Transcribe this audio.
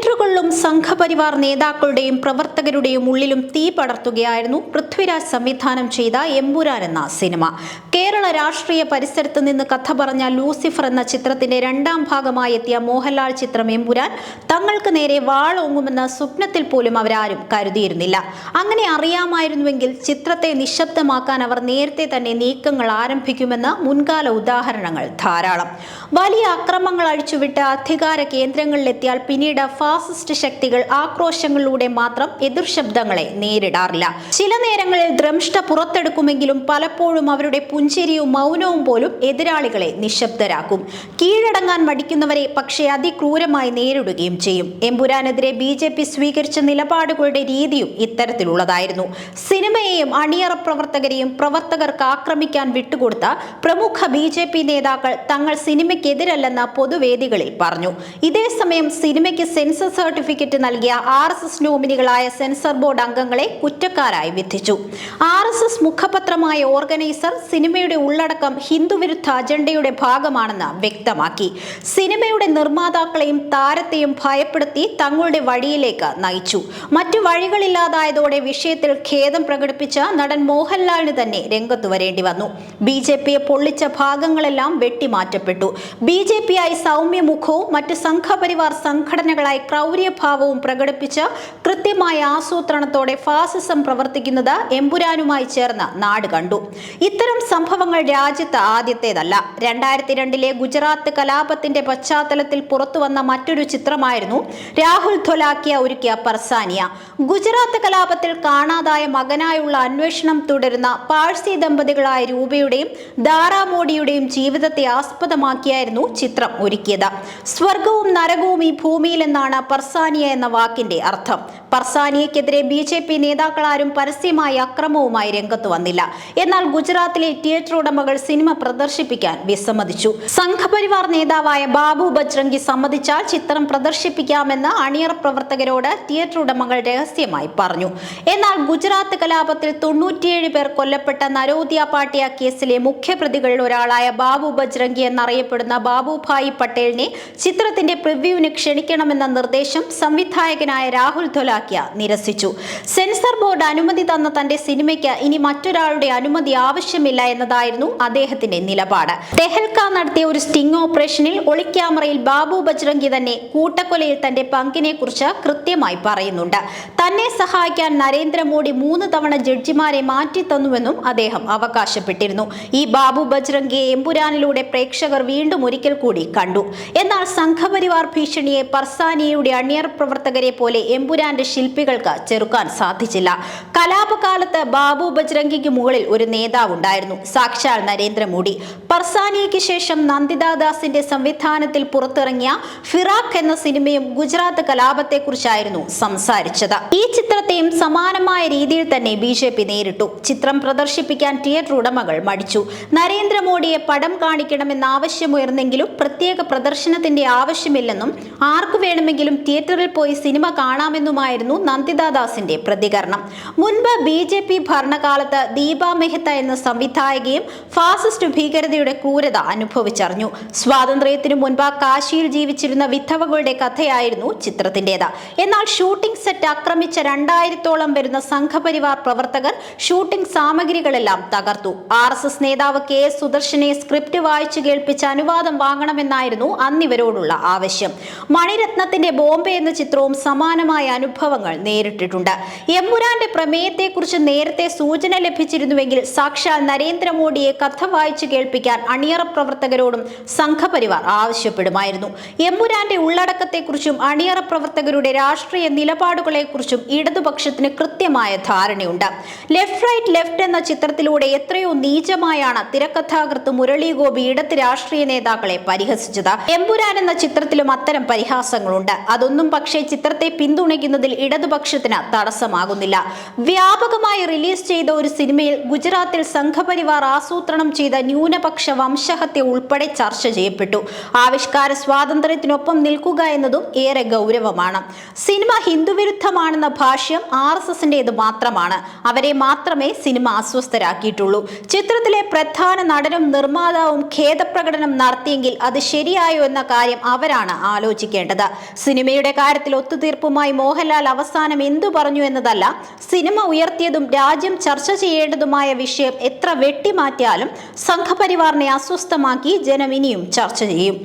തിയേറ്ററുകളിലും സംഘപരിവാർ നേതാക്കളുടെയും പ്രവർത്തകരുടെയും ഉള്ളിലും തീ പടർത്തുകയായിരുന്നു പൃഥ്വിരാജ് സംവിധാനം ചെയ്ത എമ്പുരാൻ എന്ന സിനിമ. കേരള രാഷ്ട്രീയ പരിസരത്ത് നിന്ന് കഥ പറഞ്ഞ ലൂസിഫർ എന്ന ചിത്രത്തിന്റെ രണ്ടാം ഭാഗമായി എത്തിയ മോഹൻലാൽ ചിത്രം എമ്പുരാൻ തങ്ങൾക്ക് നേരെ വാളോങ്ങുമെന്ന സ്വപ്നത്തിൽ പോലും അവരാരും കരുതിയിരുന്നില്ല. അങ്ങനെ അറിയാമായിരുന്നുവെങ്കിൽ ചിത്രത്തെ നിശബ്ദമാക്കാൻ അവർ നേരത്തെ തന്നെ നീക്കങ്ങൾ ആരംഭിക്കുമെന്ന് മുൻകാല ഉദാഹരണങ്ങൾ ധാരാളം. വലിയ അക്രമങ്ങൾ അഴിച്ചുവിട്ട് അധികാര കേന്ദ്രങ്ങളിലെത്തിയാൽ പിന്നീട് ഫാസിസ്റ്റ് ശക്തികൾ ആക്രോശങ്ങളിലൂടെ മാത്രം എതിർ ശബ്ദങ്ങളെ നേരിടാറില്ല. ചില നേരങ്ങളിൽ ദ്രംഷ്ട പുറത്തെടുക്കുമെങ്കിലും പലപ്പോഴും അവരുടെ പുഞ്ചിരിയും മൗനവും പോലും എതിരാളികളെ നിശബ്ദരാക്കും. കീഴടങ്ങാൻ മടിക്കുന്നവരെ പക്ഷേ അതിക്രൂരമായി നേരിടുകയും ചെയ്യും. എമ്പുരാനെതിരെ ബി ജെ പി സ്വീകരിച്ച നിലപാടുകളുടെ രീതിയും ഇത്തരത്തിലുള്ളതായിരുന്നു. സിനിമയെയും അണിയറ പ്രവർത്തകരെയും പ്രവർത്തകർക്ക് ആക്രമിക്കാൻ വിട്ടുകൊടുത്ത പ്രമുഖ ബി ജെ പി നേതാക്കൾ തങ്ങൾ സിനിമയ്ക്കെതിരല്ലെന്ന പൊതുവേദികളിൽ പറഞ്ഞു. ഇതേസമയം സിനിമയ്ക്ക് സെൻസർ സർട്ടിഫിക്കറ്റ് നൽകിയ ആർ എസ് എസ് നോമിനികളായ സെൻസർ ബോർഡ് അംഗങ്ങളെ കുറ്റക്കാരായി വിധിച്ചു. ആർ എസ് എസ് മുഖപത്രമായ ഓർഗനൈസർ സിനിമയുടെ ഉള്ളടക്കം ഹിന്ദുവിരുദ്ധ അജണ്ടയുടെ ഭാഗമാണെന്ന് വ്യക്തമാക്കി. സിനിമയുടെ നിർമ്മാതാക്കളെയും താരത്തെയും ഭയപ്പെടുത്തി തങ്ങളുടെ വഴിയിലേക്ക് നയിച്ചു. മറ്റു വഴികളില്ലാതായതോടെ വിഷയത്തിൽ ഖേദം പ്രകടിപ്പിച്ച നടൻ മോഹൻലാലിന് തന്നെ രംഗത്തു വരേണ്ടി വന്നു. ബി ജെ പിയെ പൊള്ളിച്ച ഭാഗങ്ങളെല്ലാം വെട്ടിമാറ്റപ്പെട്ടു. ബി ജെ പി ആയി സൗമ്യമുഖവും മറ്റ് സംഘപരിവാർ സംഘടനകളായി ക്രൗര്യഭാവവും പ്രകടിപ്പിച്ച് കൃത്യമായ ആസൂത്രണത്തോടെ ഫാസിസം പ്രവർത്തിക്കുന്നത് എമ്പുരാനുമായി ചേർന്ന് നാട് കണ്ടു. ഇത്തരം സംഭവങ്ങൾ രാജ്യത്ത് ആദ്യത്തേതല്ല. രണ്ടായിരത്തി രണ്ടിലെ ഗുജറാത്ത് കലാപത്തിന്റെ പശ്ചാത്തലത്തിൽ പുറത്തുവന്ന മറ്റൊരു ചിത്രമായിരുന്നു രാഹുൽ ധൊലാക്കിയ ഒരുക്കിയ പർസാനിയ. ഗുജറാത്ത് കലാപത്തിൽ കാണാതായ മകനായുള്ള അന്വേഷണം തുടരുന്ന പാഴ്സി ദമ്പതികളായ രൂപയുടെയും ദാറാമോഡിയുടെയും ജീവിതത്തെ ആസ്പദമാക്കിയായിരുന്നു ചിത്രം ഒരുക്കിയത്. സ്വർഗവും നരകവും ഈ ഭൂമിയിൽ എന്നാണ് പർസാനിയ എന്ന വാക്കിന്റെ അർത്ഥം. പർസാനിയക്കെതിരെ ബി ജെ പി നേതാക്കളാരും പരസ്യമായി അക്രമവുമായി രംഗത്ത് വന്നില്ല. എന്നാൽ ഗുജറാത്തിലെ തിയേറ്റർ ഉടമകൾ സിനിമ പ്രദർശിപ്പിക്കാൻ വിസമ്മതിച്ചു. സംഘപരിവാർ നേതാവായ ബാബു ബജ്രംഗി സമ്മതിച്ചാൽ ചിത്രം പ്രദർശിപ്പിക്കാമെന്ന് അണിയറ പ്രവർത്തകരോട് തിയേറ്റർ ഉടമകൾ രഹസ്യമായി പറഞ്ഞു. എന്നാൽ ഗുജറാത്ത് കലാപത്തിൽ തൊണ്ണൂറ്റിയേഴ് പേർ കൊല്ലപ്പെട്ട നരോദിയ പാട്ടിയ കേസിലെ മുഖ്യപ്രതികളിൽ ഒരാളായ ബാബു ബജ്രംഗി എന്നറിയപ്പെടുന്ന ബാബുഭായ് പട്ടേലിനെ ചിത്രത്തിന്റെ പ്രിവ്യൂവിന് ക്ഷണിക്കണമെന്ന നിർദ്ദേശം സംവിധായകനായ രാഹുൽ ധൊലാക്കിയ നിരസിച്ചു. സെൻസർ ബോർഡ് അനുമതി തന്ന തന്റെ സിനിമയ്ക്ക് ഇനി മറ്റൊരാളുടെ അനുമതി ആവശ്യമില്ല എന്നതായിരുന്നു അദ്ദേഹത്തിന്റെ നിലപാട്. തെഹൽക്ക നടത്തിയ ഒരു സ്റ്റിംഗ് ഓപ്പറേഷനിൽ ഒളിക്യാമറയിൽ ബാബു ബജ്രംഗി തന്നെ കൂട്ടക്കൊലയിൽ തന്റെ പങ്കിനെ കുറിച്ച് കൃത്യമായി പറയുന്നുണ്ട്. തന്നെ സഹായിക്കാൻ നരേന്ദ്രമോദി മൂന്ന് തവണ ജഡ്ജിമാരെ മാറ്റി തന്നുവെന്നും അദ്ദേഹം അവകാശപ്പെട്ടിരുന്നു. ഈ ബാബു ബജ്രംഗിയെ എമ്പുരാനിലൂടെ പ്രേക്ഷകർ വീണ്ടും ഒരിക്കൽ കൂടി കണ്ടു. എന്നാൽ സംഘപരിവാർ ഭീഷണിയെ പർസാനിയയുടെ അണിയർ പ്രവർത്തകരെ പോലെ എമ്പുരാന്റെ ശില്പികൾക്ക് ചെറുക്കാൻ സാധിച്ചില്ല. കലാപകാലത്ത് ബാബു ബജ്രംഗിക്ക് മുകളിൽ ഒരു നേതാവുണ്ടായിരുന്നു. സാക്ഷാൽ നരേന്ദ്രമോദി. പർസാനിയയ്ക്ക് ശേഷം നന്ദിതാദാസിന്റെ സംവിധാനത്തിൽ പുറത്തിറങ്ങിയ ഫിറാഖ് എന്ന സിനിമയും ഗുജറാത്ത് കലാപത്തെക്കുറിച്ചായിരുന്നു സംസാരിച്ചത്. ഈ ചിത്രത്തെയും സമാനമായ രീതിയിൽ തന്നെ ബി ജെ പി നേരിട്ടു. ചിത്രം പ്രദർശിപ്പിക്കാൻ തിയേറ്റർ ഉടമകൾ മടിച്ചു. നരേന്ദ്രമോദിയെ പടം കാണിക്കണമെന്ന ആവശ്യമുയർന്നെങ്കിലും പ്രത്യേക പ്രദർശനത്തിന്റെ ആവശ്യമില്ലെന്നും ആർക്കു വേണമെങ്കിലും തിയേറ്ററിൽ പോയി സിനിമ കാണാമെന്നുമായിരുന്നു നന്ദിതാദാസിന്റെ പ്രതികരണം. മുൻപ് ബി ജെ പി ഭരണകാലത്ത് ദീപ മെഹ്ത്ത എന്ന സംവിധായകയും ഫാസിസ്റ്റ് ഭീകരതയുടെ ക്രൂരത അനുഭവിച്ചറിഞ്ഞു. സ്വാതന്ത്ര്യത്തിനു മുൻപ് കാശിയിൽ ജീവിച്ചിരുന്ന വിധവകളുടെ കഥയായിരുന്നു ചിത്രത്തിന്റെത്. എന്നാൽ ഷൂട്ടിംഗ് സെറ്റ് ആക്രമിച്ച രണ്ടായിരത്തോളം വരുന്ന സംഘപരിവാർ പ്രവർത്തകർ ഷൂട്ടിംഗ് സാമഗ്രികളെല്ലാം തകർത്തു. ആർ എസ് എസ് നേതാവ് കെ സുദർശനെ സ്ക്രിപ്റ്റ് വായിച്ചു കേൾപ്പിച്ച് അനുവാദം വാങ്ങണമെന്നായിരുന്നു അന്നിവരോടുള്ള ആവശ്യം. മണിരത്നത്തിന്റെ ബോംബെ എന്ന ചിത്രവും സമാനമായ അനുഭവങ്ങൾ നേരിട്ടിട്ടുണ്ട്. എമ്പുരാന്റെ പ്രമേയത്തെക്കുറിച്ച് നേരത്തെ സൂചന ലഭിച്ചിരുന്നുവെങ്കിൽ സാക്ഷാൽ നരേന്ദ്രമോദിയെ കഥ വായിച്ചു കേൾപ്പിക്കാൻ അണിയറ പ്രവർത്തകരോടും സംഘപരിവാർ ആവശ്യപ്പെടുമായിരുന്നു. എമ്പുരാന്റെ ഉള്ളടക്കത്തെക്കുറിച്ചും അണിയറ പ്രവർത്തകരുടെ രാഷ്ട്രീയ നിലപാടുകളെക്കുറിച്ചും ഇടതുപക്ഷത്തിന് കൃത്യമായ ധാരണയുണ്ട്. ലെഫ്റ്റ് റൈറ്റ് ലെഫ്റ്റ് എന്ന ചിത്രത്തിലൂടെ എത്രയോ നീചമായാണ് തിരക്കഥാകൃത്ത് മുരളി ഗോപി രാഷ്ട്രീയ നേതാക്കളെ പരിഹസിച്ചത്. എമ്പുരാൻ എന്ന ചിത്രത്തിലും അത്തരം പരിഹാസങ്ങളുണ്ട്. അതൊന്നും പക്ഷേ ചിത്രത്തെ പിന്തുണയ്ക്കുന്നതിൽ ഇടതുപക്ഷത്തിന് തടസ്സമാകുന്നില്ല. വ്യാപകമായി റിലീസ് ചെയ്ത ഒരു സിനിമയിൽ ഗുജറാത്തിൽ സംഘപരിവാർ ആസൂത്രണം ചെയ്ത ന്യൂനപക്ഷ വംശഹത്യ ഉൾപ്പെടെ ചർച്ച ചെയ്യപ്പെട്ടു. ആവിഷ്കാര സ്വാതന്ത്ര്യത്തിനൊപ്പം നിൽക്കുക എന്നതും ഏറെ ഗൗരവമാണ്. സിനിമ ഹിന്ദുവിരുദ്ധമാണെന്ന ഭാഷ്യം ആർ എസ് എസിന്റേത് മാത്രമാണ്. അവരെ മാത്രമേ സിനിമ അസ്വസ്ഥരാക്കിയിട്ടുള്ളൂ. ചിത്രത്തിലെ പ്രധാന നടനും നിർമ്മാതാവും ഖേദപ്രകടനം നടത്തിയെങ്കിൽ അത് ശരിയായോ എന്ന കാര്യം അവരാണ് ആലോചിക്കേണ്ടത്. സിനിമയുടെ കാര്യത്തിൽ ഒത്തുതീർപ്പുമായി മോഹൻലാൽ അവസാനം എന്തു പറഞ്ഞു എന്നതല്ല സിനിമ ഉയർത്തിയതും രാജ്യം ചർച്ച ചെയ്യേണ്ടതുമായ വിഷയം എത്ര വെട്ടിമാറ്റിയാലും സംഘപരിവാറിനെ അസ്വസ്ഥമാക്കി ജനം ഇനിയും ചർച്ച ചെയ്യും.